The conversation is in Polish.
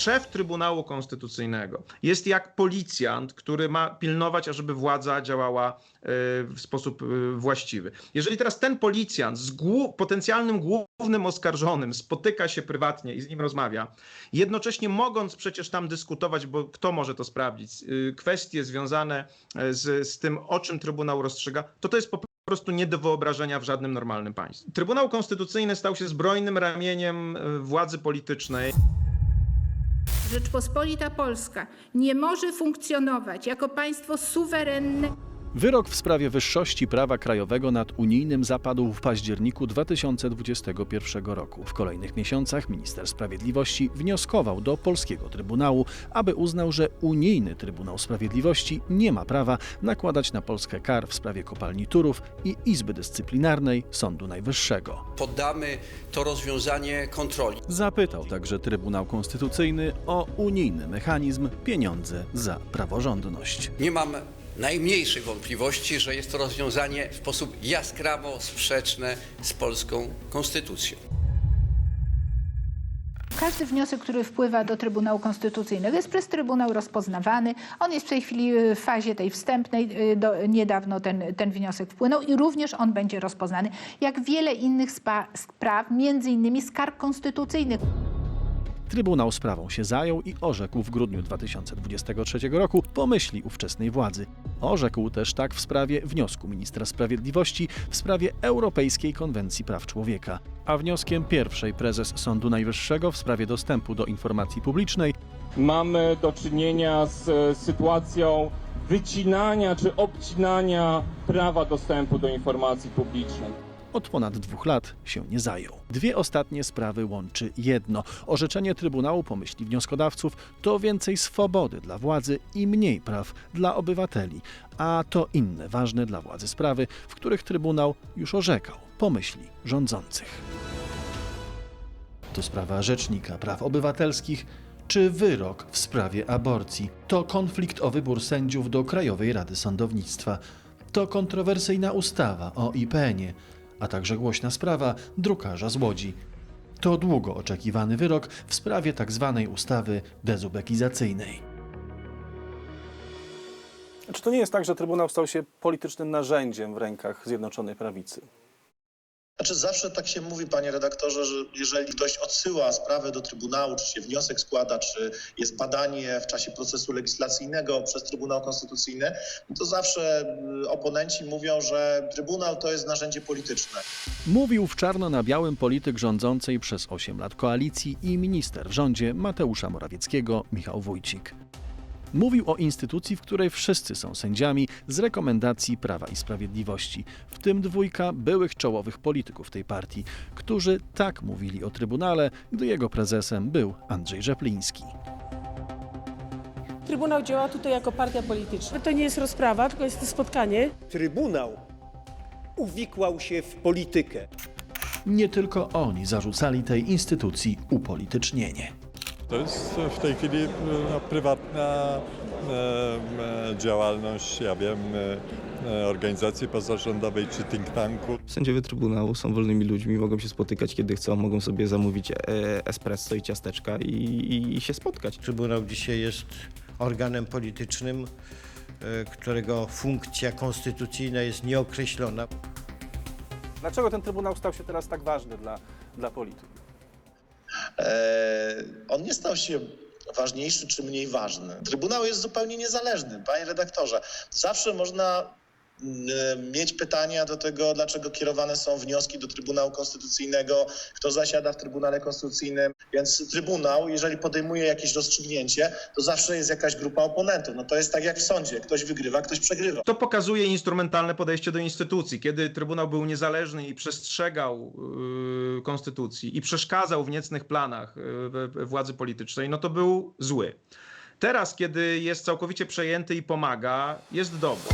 szef Trybunału Konstytucyjnego jest jak policjant, który ma pilnować, ażeby władza działała e, w sposób e, właściwy. Jeżeli teraz ten policjant z potencjalnym głównym oskarżonym spotyka się prywatnie i z nim rozmawia, jednocześnie mogąc przecież tam dyskutować, bo kto może to sprawdzić, y, kwestie związane e, z, z tym, o czym Trybunał rozstrzyga, to to jest po prostu nie do wyobrażenia w żadnym normalnym państwie. Trybunał Konstytucyjny stał się zbrojnym ramieniem e, władzy politycznej. Rzeczpospolita Polska nie może funkcjonować jako państwo suwerenne Wyrok w sprawie wyższości prawa krajowego nad unijnym zapadł w październiku 2021 roku. W kolejnych miesiącach minister sprawiedliwości wnioskował do polskiego Trybunału, aby uznał, że unijny Trybunał Sprawiedliwości nie ma prawa nakładać na Polskę kar w sprawie kopalni Turów i Izby Dyscyplinarnej Sądu Najwyższego. poddamy to rozwiązanie kontroli. Zapytał także Trybunał Konstytucyjny o unijny mechanizm pieniądze za praworządność. Nie mam najmniejszych wątpliwości, że jest to rozwiązanie w sposób jaskrawo sprzeczne z polską konstytucją. Każdy wniosek, który wpływa do Trybunału Konstytucyjnego jest przez Trybunał rozpoznawany. On jest w tej chwili w fazie tej wstępnej. y, Do, niedawno ten, ten wniosek wpłynął i również on będzie rozpoznany, jak wiele innych spraw, między innymi skarg konstytucyjnych. Trybunał sprawą się zajął i orzekł w grudniu 2023 roku pomyśli ówczesnej władzy. Orzekł też tak w sprawie wniosku ministra sprawiedliwości w sprawie Europejskiej Konwencji Praw Człowieka, a wnioskiem pierwszej prezes Sądu Najwyższego w sprawie dostępu do informacji publicznej mamy do czynienia z e, sytuacją wycinania czy obcinania prawa dostępu do informacji publicznej. Od ponad dwóch lat się nie zajął. Dwie ostatnie sprawy łączy jedno. Orzeczenie Trybunału pomyśli wnioskodawców to więcej swobody dla władzy i mniej praw dla obywateli, a to inne ważne dla władzy sprawy, w których Trybunał już orzekał pomyśli rządzących. To sprawa Rzecznika Praw Obywatelskich czy wyrok w sprawie aborcji. To konflikt o wybór sędziów do Krajowej Rady Sądownictwa. To kontrowersyjna ustawa o IPN-ie, a także głośna sprawa drukarza z Łodzi. To długo oczekiwany wyrok w sprawie tzw. ustawy dezubekizacyjnej. Czy to nie jest tak, że Trybunał stał się politycznym narzędziem w rękach Zjednoczonej Prawicy? Znaczy zawsze tak się mówi, panie redaktorze, że jeżeli ktoś odsyła sprawę do Trybunału, czy się wniosek składa, czy jest badanie w czasie procesu legislacyjnego przez Trybunał Konstytucyjny, to zawsze y, oponenci mówią, że Trybunał to jest narzędzie polityczne. Mówił w czarno na białym polityk rządzącej przez 8 lat koalicji i minister w rządzie Mateusza Morawieckiego Michał Wójcik. Mówił o instytucji, w której wszyscy są sędziami z rekomendacji Prawa i Sprawiedliwości, w tym dwójka byłych czołowych polityków tej partii, którzy tak mówili o Trybunale, gdy jego prezesem był Andrzej Rzepliński. Trybunał działa tutaj jako partia polityczna. To nie jest rozprawa, tylko jest to spotkanie. Trybunał uwikłał się w politykę. Nie tylko oni zarzucali tej instytucji upolitycznienie. To jest w tej chwili no, prywatna e, e, działalność, ja wiem, e, e, organizacji pozarządowej czy think tanku. Sędziowie Trybunału są wolnymi ludźmi, mogą się spotykać kiedy chcą, mogą sobie zamówić e, espresso i ciasteczka i, i się spotkać. Trybunał dzisiaj jest organem politycznym, e, którego funkcja konstytucyjna jest nieokreślona. Dlaczego ten Trybunał stał się teraz tak ważny dla, dla polityków? E, on nie stał się ważniejszy czy mniej ważny. Trybunał jest zupełnie niezależny, panie redaktorze. Zawsze można mieć pytania do tego, dlaczego kierowane są wnioski do Trybunału Konstytucyjnego, kto zasiada w Trybunale Konstytucyjnym. Więc Trybunał, jeżeli podejmuje jakieś rozstrzygnięcie, to zawsze jest jakaś grupa oponentów. No to jest tak jak w sądzie, ktoś wygrywa, ktoś przegrywa. To pokazuje instrumentalne podejście do instytucji. Kiedy Trybunał był niezależny i przestrzegał yy, konstytucji i przeszkadzał w niecnych planach yy, władzy politycznej, no to był zły. Teraz, kiedy jest całkowicie przejęty i pomaga, jest dobry.